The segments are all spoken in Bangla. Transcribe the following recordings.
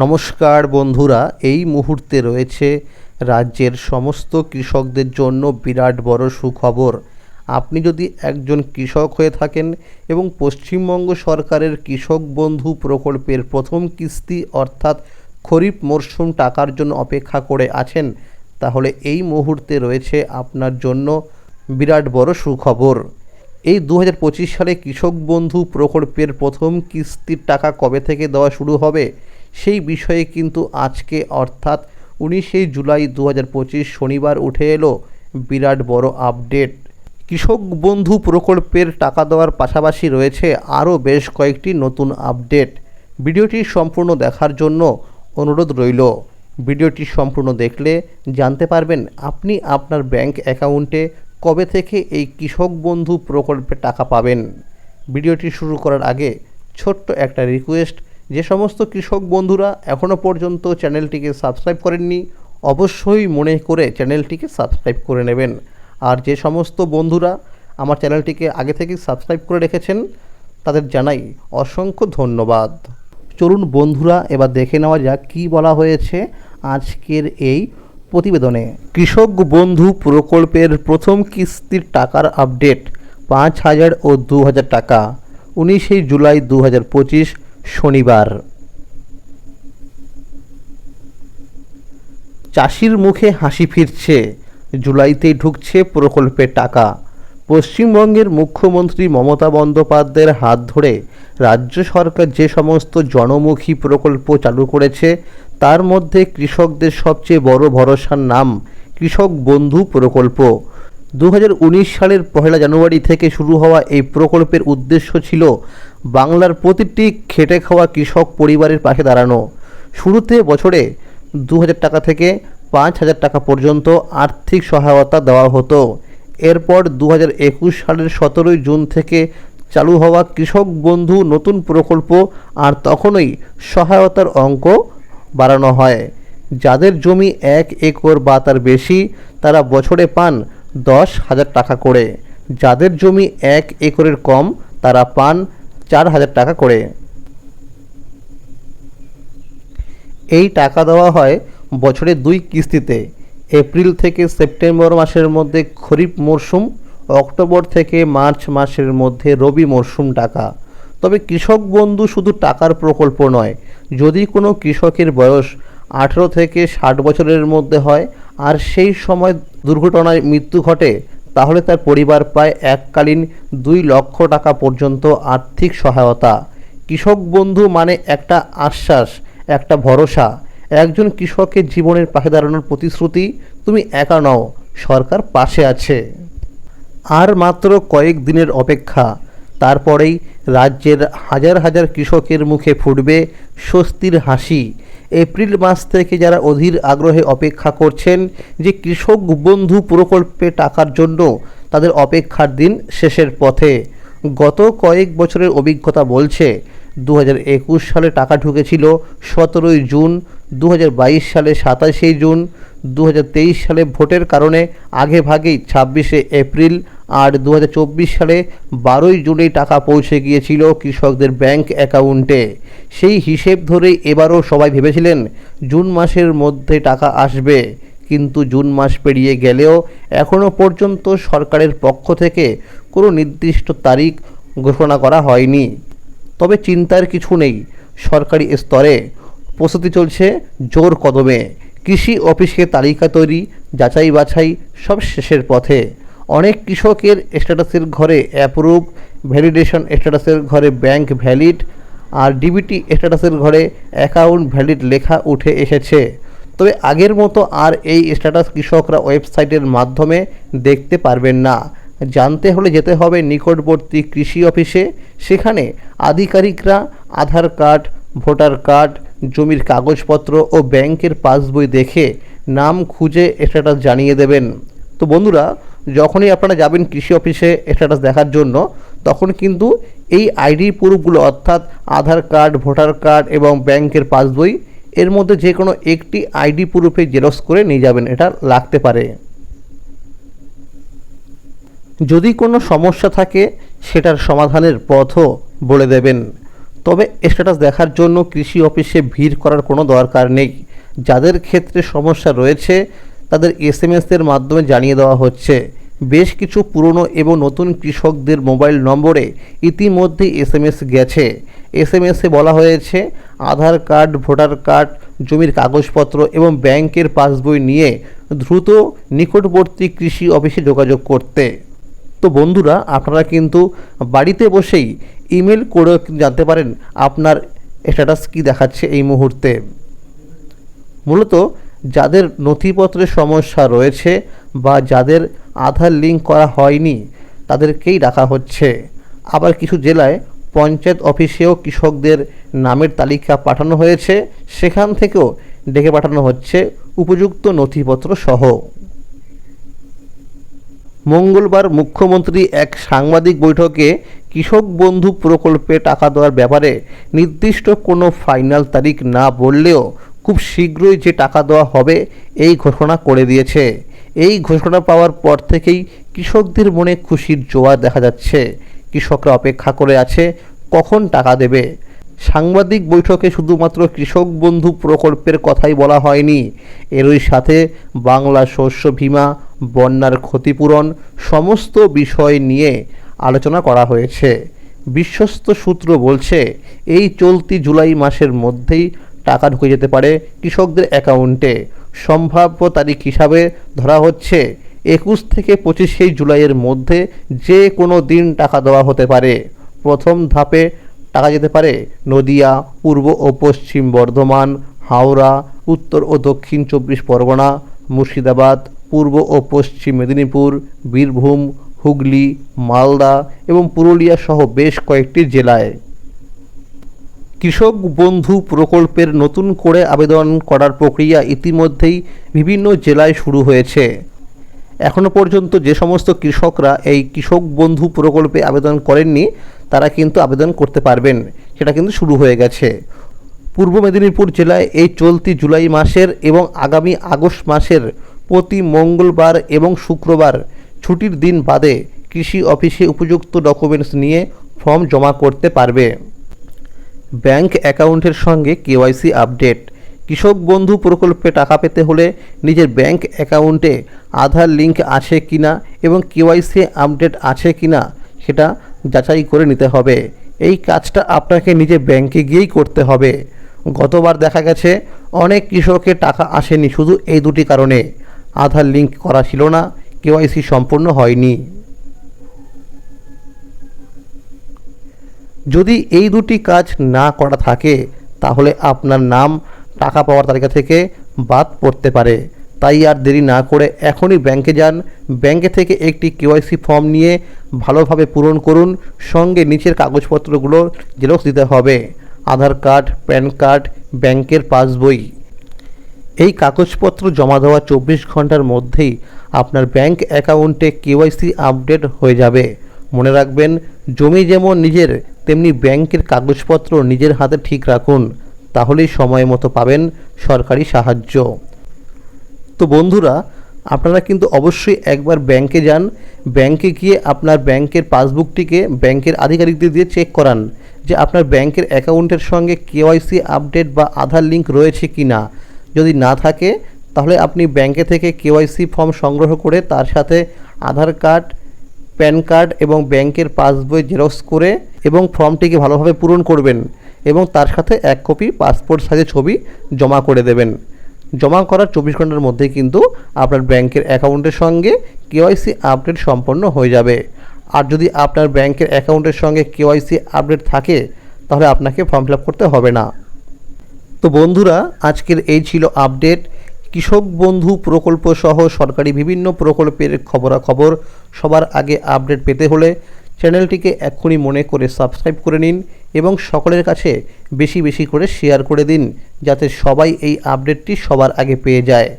নমস্কার বন্ধুরা, এই মুহূর্তে রয়েছে রাজ্যের সমস্ত কৃষকদের জন্য বিরাট বড় সুখবর। আপনি যদি একজন কৃষক হয়ে থাকেন এবং পশ্চিমবঙ্গ সরকারের কৃষক বন্ধু প্রকল্পের প্রথম কিস্তি অর্থাৎ খরিফ মরশুম টাকার জন্য অপেক্ষা করে আছেন, তাহলে এই মুহূর্তে রয়েছে আপনার জন্য বিরাট বড় সুখবর। এই দু হাজার পঁচিশ সালে কৃষক বন্ধু প্রকল্পের প্রথম কিস্তির টাকা কবে থেকে দেওয়া শুরু হবে? সেই বিষয়ে কিন্তু আজকে অর্থাৎ উনিশে জুলাই দু হাজার পঁচিশ শনিবার উঠে এলো বিরাট বড় আপডেট। কৃষক বন্ধু প্রকল্পের টাকা দেওয়ার পাশাপাশি রয়েছে আরও বেশ কয়েকটি নতুন আপডেট। ভিডিওটি সম্পূর্ণ দেখার জন্য অনুরোধ রইল। ভিডিওটি সম্পূর্ণ দেখলে জানতে পারবেন আপনি আপনার ব্যাংক অ্যাকাউন্টে কবে থেকে এই কৃষক বন্ধু প্রকল্পে টাকা পাবেন। ভিডিওটি শুরু করার আগে ছোট্ট একটা রিকোয়েস্ট যে সমস্ত কৃষক বন্ধুরা এখনও পর্যন্ত চ্যানেলটিকে সাবস্ক্রাইব করেননি, অবশ্যই মনে করে চ্যানেলটিকে সাবস্ক্রাইব করে নেবেন। আর যে সমস্ত বন্ধুরা আমার চ্যানেলটিকে আগে থেকেই সাবস্ক্রাইব করে রেখেছেন, তাদের জানাই অসংখ্য ধন্যবাদ। চলুন বন্ধুরা, এবার দেখে নেওয়া যাক কী বলা হয়েছে আজকের এই প্রতিবেদনে। কৃষক বন্ধু প্রকল্পের প্রথম কিস্তির টাকার আপডেট পাঁচ হাজার ও দু হাজার টাকা। উনিশে জুলাই দু হাজার পঁচিশ শনিবার। চাষির মুখে হাসি ফিরছে জুলাইতেই ঢুকছে প্রকল্পের টাকা। পশ্চিমবঙ্গের মুখ্যমন্ত্রী মমতা বন্দ্যোপাধ্যায়ের হাত ধরে রাজ্য সরকার যে সমস্ত জনমুখী প্রকল্প চালু করেছে, তার মধ্যে কৃষকদের সবচেয়ে বড় ভরসার নাম কৃষক বন্ধু প্রকল্প। দু হাজার উনিশ সালের পহেলা জানুয়ারি থেকে শুরু হওয়া এই প্রকল্পের উদ্দেশ্য ছিল বাংলার প্রতিটি খেটে খাওয়া কৃষক পরিবারের পাশে দাঁড়ানো। শুরুতে বছরে দু হাজার টাকা থেকে পাঁচ হাজার টাকা পর্যন্ত আর্থিক সহায়তা দেওয়া হতো। এরপর দু হাজার একুশ সালের সতেরোই জুন থেকে চালু হওয়া কৃষক বন্ধু নতুন প্রকল্প আর তখনই সহায়তার অঙ্ক বাড়ানো হয়। যাদের জমি এক একর বা তার বেশি, তারা বছরে পান দশ হাজার টাকা করে। যাদের জমি এক একরের কম, তারা পান চার হাজার টাকা করে। এই টাকা দেওয়া হয় বছরে দুই কিস্তিতে। এপ্রিল থেকে সেপ্টেম্বর মাসের মধ্যে খরিফ মরশুম অক্টোবর থেকে মার্চ মাসের মধ্যে রবি মরশুম টাকা। তবে কৃষক বন্ধু শুধু টাকার প্রকল্প নয়, যদি কোনো কৃষকের বয়স আঠেরো থেকে ষাট বছরের মধ্যে হয় আর সেই সময় দুর্ঘটনায় মৃত্যু ঘটে, তাহলে তার পরিবার পায় এককালীন দুই লক্ষ টাকা পর্যন্ত আর্থিক সহায়তা। কৃষক বন্ধু মানে একটা আশ্বাস, একটা ভরসা। একজন কৃষকের জীবনের পাশে দাঁড়ানোর প্রতিশ্রুতি, তুমি একা নও, সরকার পাশে আছে। আর মাত্র কয়েক দিনের অপেক্ষা। তারপরেই রাজ্যের হাজার হাজার কৃষকের মুখে ফুটবে স্বস্তির হাসি। এপ্রিল মাস থেকে যারা অধীর আগ্রহে অপেক্ষা করছেন যে কৃষক বন্ধু প্রকল্পে টাকার জন্য তাদের অপেক্ষার দিন শেষের পথে। গত কয়েক বছরের অভিজ্ঞতা বলছে দু সালে টাকা ঢুকেছিল সতেরোই জুন দু হাজার বাইশ সালে সাতাশে জুন দু হাজার তেইশ সালে ভোটের কারণে আগে ভাগেই ছাব্বিশে এপ্রিল আর দু হাজার চব্বিশ সালে বারোই জুনে টাকা পৌঁছে গিয়েছিল কৃষকদের ব্যাংক অ্যাকাউন্টে। সেই হিসেব ধরেই এবারও সবাই ভেবেছিলেন জুন মাসের মধ্যে টাকা আসবে। কিন্তু জুন মাস পেরিয়ে গেলেও এখনও পর্যন্ত সরকারের পক্ষ থেকে কোনো নির্দিষ্ট তারিখ ঘোষণা করা হয়নি। তবে চিন্তার কিছু নেই। সরকারি স্তরে প্রস্তুতি চলছে জোর কদমে। কৃষি অফিসে তালিকা তৈরি যাচাই বাছাই সব শেষের পথে। অনেক কৃষকের স্ট্যাটাসের ঘরে অ্যাপ্রুভ ভ্যালিডেশন স্ট্যাটাসের ঘরে ব্যাংক ভ্যালিড আর ডিবিটি স্ট্যাটাসের ঘরে অ্যাকাউন্ট ভ্যালিড লেখা উঠে এসেছে। তবে আগের মতো আর এই স্ট্যাটাস কৃষকরা ওয়েবসাইটের মাধ্যমে দেখতে পারবেন না। জানতে হলে যেতে হবে নিকটবর্তী কৃষি অফিসে। সেখানে আধিকারিকরা আধার কার্ড, ভোটার কার্ড, জমির কাগজপত্র ও ব্যাংকের পাসবই দেখে নাম খুঁজে স্ট্যাটাস জানিয়ে দেবেন। তো বন্ধুরা, যখনই আপনারা যাবেন কৃষি অফিসে স্ট্যাটাস দেখার জন্য, তখন কিন্তু এই আইডি প্রুফগুলো অর্থাৎ আধার কার্ড, ভোটার কার্ড এবং ব্যাংকের পাসবই, এর মধ্যে যে কোনো একটি আইডি প্রুফে জেরক্স করে নিয়ে যাবেন, এটা লাগতে পারে। যদি কোনো সমস্যা থাকে, সেটার সমাধানের পথও বলে দেবেন। তবে স্ট্যাটাস দেখার জন্য কৃষি অফিসে ভিড় করার কোনো দরকার নেই। যাদের ক্ষেত্রে সমস্যা রয়েছে তাদের এস এর মাধ্যমে জানিয়ে দেওয়া হচ্ছে, বেশ কিছু পুরনো এবং নতুন কৃষকদের মোবাইল নম্বরে ইতিমধ্যে এস এম এস গেছে। এস এম এসে বলা হয়েছে, আধার কার্ড, ভোটার কার্ড, জমির কাগজপত্র এবং ব্যাংকের পাসবই নিয়ে দ্রুত নিকটবর্তী কৃষি অফিসে যোগাযোগ করতে। তো বন্ধুরা, আপনারা কিন্তু বাড়িতে বসেই ইমেল কিন্তু জানতে পারেন আপনার স্ট্যাটাস কী দেখাচ্ছে এই মুহূর্তে। মূলত যাদের নথিপত্রের সমস্যা রয়েছে বা যাদের আধার লিঙ্ক করা হয়নি, তাদেরকেই রাখা হচ্ছে। আবার কিছু জেলায় পঞ্চায়েত অফিসেও কৃষকদের নামের তালিকা পাঠানো হয়েছে। সেখান থেকেও ডেকে পাঠানো হচ্ছে উপযুক্ত নথিপত্র সহ। মঙ্গলবার মুখ্যমন্ত্রী এক সাংবাদিক বৈঠকে কৃষক বন্ধু প্রকল্পে টাকা দেওয়ার ব্যাপারে নির্দিষ্ট কোনো ফাইনাল তারিখ না বললেও খুব শীঘ্রই যে টাকা দেওয়া হবে, এই ঘোষণা করে দিয়েছে। এই ঘোষণা পাওয়ার পর থেকেই কৃষকদের মনে খুশির জোয়ার দেখা যাচ্ছে। কৃষকরা অপেক্ষা করে আছে, কখন টাকা দেবে? সাংবাদিক বৈঠকে শুধুমাত্র কৃষক বন্ধু প্রকল্পের কথাই বলা হয়নি। এরই সাথে বাংলা শস্য বীমা, বন্যার ক্ষতিপূরণ সমস্ত বিষয় নিয়ে আলোচনা করা হয়েছে। বিশ্বস্ত সূত্র বলছে, এই চলতি জুলাই মাসের মধ্যেই টাকা ঢুকে যেতে পারে কৃষকদের অ্যাকাউন্টে সম্ভাব্য তারিখ হিসাবে ধরা হচ্ছে একুশ থেকে পঁচিশে জুলাইয়ের মধ্যে যে কোনো দিন টাকা দেওয়া হতে পারে। প্রথম ধাপে টাকা যেতে পারে নদিয়া, পূর্ব ও পশ্চিম বর্ধমান, হাওড়া, উত্তর ও দক্ষিণ চব্বিশ পরগনা, মুর্শিদাবাদ, পূর্ব ও পশ্চিম মেদিনীপুর, বীরভূম, হুগলি, মালদা এবং পুরুলিয়া সহ বেশ কয়েকটি জেলায়। কৃষক বন্ধু প্রকল্পের নতুন করে আবেদন করার প্রক্রিয়া ইতিমধ্যেই বিভিন্ন জেলায় শুরু হয়েছে। এখনও পর্যন্ত যে সমস্ত কৃষকরা এই কৃষক বন্ধু প্রকল্পে আবেদন করেননি, তারা কিন্তু আবেদন করতে পারবেন। সেটা কিন্তু শুরু হয়ে গেছে। পূর্ব মেদিনীপুর জেলায় এই চলতি জুলাই মাসের এবং আগামী আগস্ট মাসের প্রতি মঙ্গলবার এবং শুক্রবার ছুটির দিন বাদে কৃষি অফিসে উপযুক্ত ডকুমেন্টস নিয়ে ফর্ম জমা করতে পারবে। ব্যাংক অ্যাকাউন্টের সঙ্গে কেওয়াইসি আপডেট। কৃষক বন্ধু প্রকল্পে টাকা পেতে হলে নিজের ব্যাংক অ্যাকাউন্টে আধার লিঙ্ক আছে কিনা এবং কেওয়াইসি আপডেট আছে কি না সেটা যাচাই করে নিতে হবে। এই কাজটা আপনাকে নিজে ব্যাংকে গিয়েই করতে হবে। গতবার দেখা গেছে, অনেক কৃষকের টাকা আসেনি শুধু এই দুটি কারণে। আধার লিঙ্ক করা ছিল না, কেওয়াইসি সম্পূর্ণ হয়নি। যদি এই দুটি কাজ না করা থাকে, তাহলে আপনার নাম, টাকা পাওয়ার তালিকা থেকে বাদ পড়তে পারে। তাই আর দেরি না করে এখনই ব্যাংকে যান। ব্যাংকে থেকে একটি কেওয়াইসি ফর্ম নিয়ে ভালোভাবে পূরণ করুন। সঙ্গে নিচের কাগজপত্রগুলো জেরক্স দিতে হবে। আধার কার্ড, প্যান কার্ড, ব্যাংকের পাসবই। এই কাগজপত্র জমা দেওয়া চব্বিশ ঘণ্টার মধ্যেই আপনার ব্যাংক অ্যাকাউন্টে কেওয়াইসি আপডেট হয়ে যাবে। মনে রাখবেন, জমি যেমন নিজের তেমনি ব্যাংকের কাগজপত্র নিজের হাতে ঠিক রাখুন, তাহলেই সময় মতো পাবেন সরকারি সাহায্য। তো বন্ধুরা, আপনারা কিন্তু অবশ্যই একবার ব্যাংকে যান। ব্যাংকে গিয়ে আপনার ব্যাংকের পাসবুকটিকে ব্যাংকের আধিকারিকদের দিয়ে চেক করান যে আপনার ব্যাংকের অ্যাকাউন্টের সঙ্গে কেওয়াইসি আপডেট বা আধার লিঙ্ক রয়েছে কি না যদি না থাকে, তাহলে আপনি ব্যাংকে থেকে কেওয়াইসি ফর্ম সংগ্রহ করে তার সাথে আধার কার্ড, প্যান কার্ড এবং ব্যাংকের পাসবই জেরক্স করে এবং ফর্মটিকে ভালোভাবে পূরণ করবেন এবং তার সাথে এক কপি পাসপোর্ট সাইজের ছবি জমা করে দেবেন। জমা করার চব্বিশ ঘণ্টার মধ্যে কিন্তু আপনার ব্যাংকের অ্যাকাউন্টের সঙ্গে কেওয়াইসি আপডেট সম্পন্ন হয়ে যাবে। আর যদি আপনার ব্যাংকের অ্যাকাউন্টের সঙ্গে কেওয়াইসি আপডেট থাকে, তাহলে আপনাকে ফর্ম ফিল করতে হবে না। তো বন্ধুরা, আজকের এই ছিল আপডেট। কৃষক বন্ধু প্রকল্প সহ সরকারি বিভিন্ন প্রকল্পের খবরাখবর সবার আগে আপডেট পেতে হলে চ্যানেলটিকে এক্ষুনি মনে করে সাবস্ক্রাইব করে নিন এবং সকলের কাছে বেশি বেশি করে শেয়ার করে দিন, যাতে সবাই এই আপডেটটি সবার আগে পেয়ে যায়।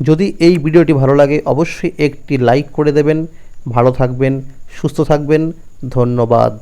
যদি এই ভিডিওটি ভালো লাগে, অবশ্যই একটি লাইক করে দেবেন। ভালো থাকবেন, সুস্থ থাকবেন। ধন্যবাদ।